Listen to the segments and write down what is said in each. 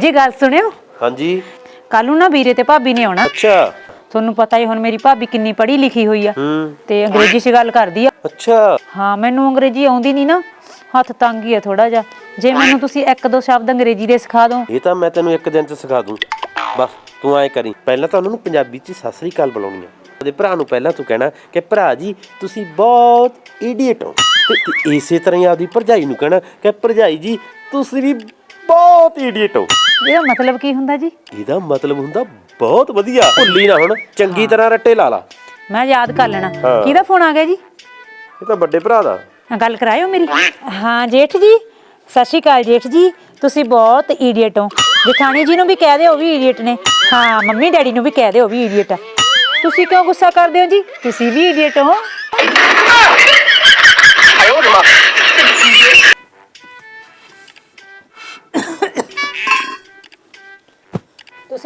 ਜੀ ਗੱਲ ਸੁਣਿਓ? ਹਾਂਜੀ। ਕੱਲ ਨੂੰ ਨਾ ਵੀਰੇ ਤੇ ਭਾਬੀ ਨੇ ਆਉਣਾ। ਅੱਛਾ। ਤੁਹਾਨੂੰ ਪਤਾ ਹੀ ਹੁਣ ਮੇਰੀ ਭਾਬੀ ਕਿੰਨੀ ਪੜ੍ਹੀ ਲਿਖੀ ਹੋਈ ਆ। ਹੂੰ। ਤੇ ਅੰਗਰੇਜ਼ੀ 'ਚ ਗੱਲ ਕਰਦੀ ਆ। ਅੱਛਾ। ਹਾਂ ਮੈਨੂੰ ਅੰਗਰੇਜ਼ੀ ਆਉਂਦੀ ਨਹੀਂ ਨਾ। ਹੱਥ ਤੰਗ ਹੀ ਆ ਥੋੜਾ ਜਿਹਾ। ਜੇ ਮੈਨੂੰ ਤੁਸੀਂ ਇੱਕ ਦੋ ਸ਼ਬਦ ਅੰਗਰੇਜ਼ੀ ਦੇ ਸਿਖਾ ਦਿਓ ਇਹ ਤਾਂ ਮੈਂ ਤੈਨੂੰ ਇੱਕ ਦਿਨ ਚ ਸਿਖਾ ਦੂੰ। ਬਸ ਤੂੰ ਐ ਕਰੀ। ਪਹਿਲਾਂ ਤਾਂ ਉਹਨਾਂ ਨੂੰ ਪੰਜਾਬੀ ਚ ਸਤਿ ਸ੍ਰੀ ਅਕਾਲ ਬੁਲਾਉਣੀ ਆ। ਉਹਦੇ ਭਰਾ ਨੂੰ ਪਹਿਲਾਂ ਤੂੰ ਕਹਿਣਾ ਕਿ ਭਰਾ ਜੀ ਤੁਸੀਂ ਬਹੁਤ ਇਡੀਅਟ ਹੋ। ਤੇ ਤੇ ਇਸੇ ਤਰ੍ਹਾਂ ਹੀ ਆਪਦੀ ਭਰਜਾਈ ਨੂੰ ਕਹਿਣਾ ਕਿ ਭਰਜਾਈ ਜੀ ਤੁਸੀਂ ਵੀ ਬਹੁਤ ਇਡੀਅਟ ਹੋ। ਇਹਦਾ ਮਤਲਬ ਕੀ ਹੁੰਦਾ ਜੀ? ਇਹਦਾ ਮਤਲਬ ਹੁੰਦਾ ਬਹੁਤ ਵਧੀਆ। ਭੁੱਲੀ ਨਾ ਹੁਣ ਚੰਗੀ ਤਰ੍ਹਾਂ ਰੱਟੇ ਲਾ ਲਾ। ਮੈਂ ਯਾਦ ਕਰ ਲੈਣਾ। ਹਾਂ। ਕਿਹਦਾ ਫੋਨ ਆ ਗਿਆ ਜੀ? ਇਹ ਤਾਂ ਵੱਡੇ ਭਰਾ ਦਾ। ਹਾਂ, ਗੱਲ ਕਰਾਇਓ ਮੇਰੀ। ਹਾਂ ਜੇਠ ਜੀ ਸਤਿ ਸ਼੍ਰੀ ਅਕਾਲ ਜੇਠ ਜੀ। ਤੁਸੀਂ ਬਹੁਤ ਇਡੀਅਟ ਹੋ। ਜਠਾਣੀ ਜੀ ਨੂੰ ਵੀ ਕਹਿ ਦਿਓ ਉਹ ਵੀ ਇਡੀਅਟ ਨੇ। ਹਾਂ ਮੰਮੀ ਡੈਡੀ ਨੂੰ ਵੀ ਕਹਿ ਦਿਓ ਉਹ ਵੀ ਇਡੀਅਟ ਆ। ਤੁਸੀਂ ਕਿਉਂ ਗੁੱਸਾ ਕਰਦੇ ਹੋ ਜੀ? ਤੁਸੀਂ ਵੀ ਇਡੀਅਟ ਹੋ।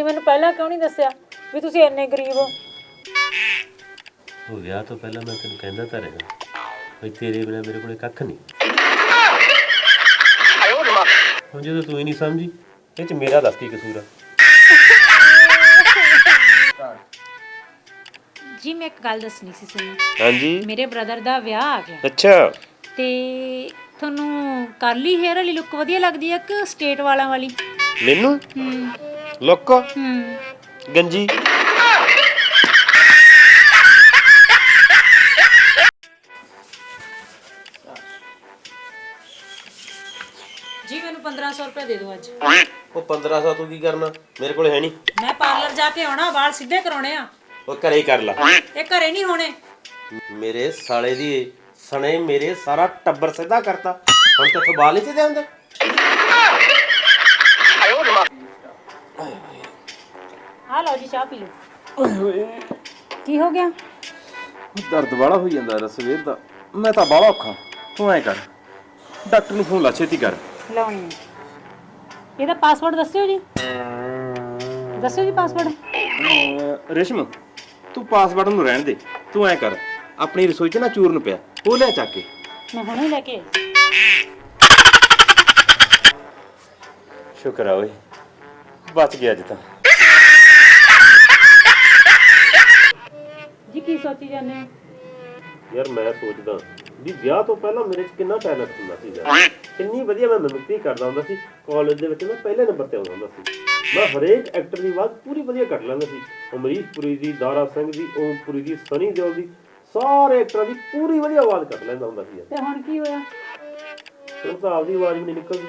ਤੁਸੀਂ ਮੈਨੂੰ ਪਹਿਲਾਂ ਕਿਉਂ ਨਹੀਂ ਦੱਸਿਆ ਵੀ ਤੁਸੀਂ ਇੰਨੇ ਗਰੀਬ ਹੋ? ਉਹ ਵਿਆਹ ਤੋਂ ਪਹਿਲਾਂ ਮੈਂ ਤੈਨੂੰ ਕਹਿੰਦਾ ਤਾਂ ਰਿਹਾ ਬਈ ਤੇਰੇ ਬਿਨਾ ਮੇਰੇ ਕੋਲੇ ਕੱਖ ਨਹੀਂ। ਹੁਣ ਜਦੋਂ ਤੂੰ ਹੀ ਨਹੀਂ ਸਮਝੀ ਇਹ ਚ ਮੇਰਾ ਦੱਸ ਕੀ ਕਸੂਰ ਆ? ਜੀ ਮੈਂ ਇੱਕ ਗੱਲ ਦੱਸਣੀ ਸੀ ਤੁਹਾਨੂੰ ਹਾਂਜੀ। ਮੇਰੇ ਬ੍ਰਦਰ ਦਾ ਵਿਆਹ ਆ ਗਿਆ। ਅੱਛਾ। ਤੇ ਤੁਹਾਨੂੰ ਕਰਲੀ ਹੇਅਰ ਵਾਲੀ ਲੁੱਕ ਵਧੀਆ ਲੱਗਦੀ ਹੈ ਕਿ ਸਟੇਟ ਵਾਲਾਂ ਵਾਲੀ? ਮੈਨੂੰ? ਹੂੰ। ਲੁੱਕ। ਹੂੰ ਗੰਜੀ। ਜੀ ਮੈਨੂੰ 1500 ਰੁਪਏ ਦੇ ਦਿਓ ਅੱਜ। ਉਹ 1500 ਤੂੰ ਕੀ ਕਰਨਾ? ਮੇਰੇ ਕੋਲੇ ਹੈ ਨਹੀਂ। ਮੈਂ ਪਾਰਲਰ ਜਾ ਕੇ ਆਉਣਾ ਵਾਲ ਸਿੱਧੇ ਕਰਾਉਣੇ ਆ। ਉਹ ਘਰੇ ਹੀ ਕਰ ਲਾ। ਇਹ ਘਰੇ ਨਹੀਂ ਹੋਣੇ। ਮੇਰੇ ਸਾਲੇ ਦੀ ਸਣੇ ਮੇਰੇ ਸਾਰਾ ਟੱਬਰ ਸਿੱਧਾ ਕਰਤਾ। ਹੁਣ ਤੇ ਬਾਲ ਹੀ ਤੇ ਹੁੰਦੇ ਆ ਲਓ ਜੀ ਚਾਹ ਪੀ ਲਓ। ਓਏ। ਹੋਏ ਕੀ ਹੋ ਗਿਆ? ਦਰਦ ਵਾਲਾ ਹੋਈ ਜਾਂਦਾ ਸਵੇਰ ਦਾ। ਮੈਂ ਤਾਂ ਬਾਹਲਾ ਔਖਾ। ਤੂੰ ਐ ਕਰ। ਡਾਕਟਰ ਨੂੰ ਫੋਨ ਲਾ ਛੇਤੀ ਕਰ। ਲਾਉਣੀ ਇਹਦਾ ਪਾਸਵਰਡ ਦੱਸਿਓ ਜੀ। ਦੱਸਿਓ ਜੀ ਪਾਸਵਰਡ ਅਹ ਰੇਸ਼ਮ ਤੂੰ ਪਾਸਵਰਡ ਨੂੰ ਰਹਿਣ ਦੇ। ਤੂੰ ਐ ਕਰ। ਆਪਣੀ ਰਸੋਈ 'ਚ ਨਾ ਚੂਰਨ ਪਿਆ। ਉਹ ਲੈ ਚੱਕ ਕੇ। ਮੈਂ ਹੁਣੇ ਲੈ ਕੇ ਆਈ। ਸ਼ੁਕਰ ਆ ਓਏ। ਬਚ ਗਿਆ ਅੱਜ ਤਾਂ ਜੀ ਕੀ ਸੋਚੀ ਜਾਂਦੇ ਹੋ ਯਾਰ ਮੈਂ ਸੋਚਦਾ ਵੀ ਵਿਆਹ ਤੋਂ ਪਹਿਲਾਂ ਮੇਰੇ 'ਚ ਕਿੰਨਾ ਟੈਲੈਂਟ ਹੁੰਦਾ ਸੀ ਯਾਰ। ਕਿੰਨੀ ਵਧੀਆ ਮੈਂ ਮਿਮਿਕਰੀ ਕਰਦਾ ਹੁੰਦਾ ਸੀ ਕਾਲਜ ਦੇ ਵਿੱਚ ਮੈਂ ਪਹਿਲੇ ਨੰਬਰ ਤੇ ਆਉਂਦਾ ਹੁੰਦਾ ਸੀ। ਮੈਂ ਹਰੇਕ ਐਕਟਰ ਦੀ ਆਵਾਜ਼ ਪੂਰੀ ਵਧੀਆ ਕੱਢ ਲੈਂਦਾ ਸੀ। ਅਮਰੀਸ਼ ਪੁਰੀ ਦੀ ਦਾਰਾ ਸਿੰਘ ਦੀ ਓਮ ਪੁਰੀ ਦੀ ਸਨੀ ਦਿਓਲ ਦੀ ਸਾਰੇ ਐਕਟਰਾਂ ਦੀ ਪੂਰੀ ਵਧੀਆ ਆਵਾਜ਼ ਕੱਢ ਲੈਂਦਾ ਹੁੰਦਾ ਸੀ ਯਾਰ। ਤੇ ਹੁਣ ਕੀ ਹੋਇਆ? ਤਾਂ ਆਪਦੀ ਆਵਾਜ਼ ਵੀ ਨਹੀਂ ਨਿਕਲਦੀ।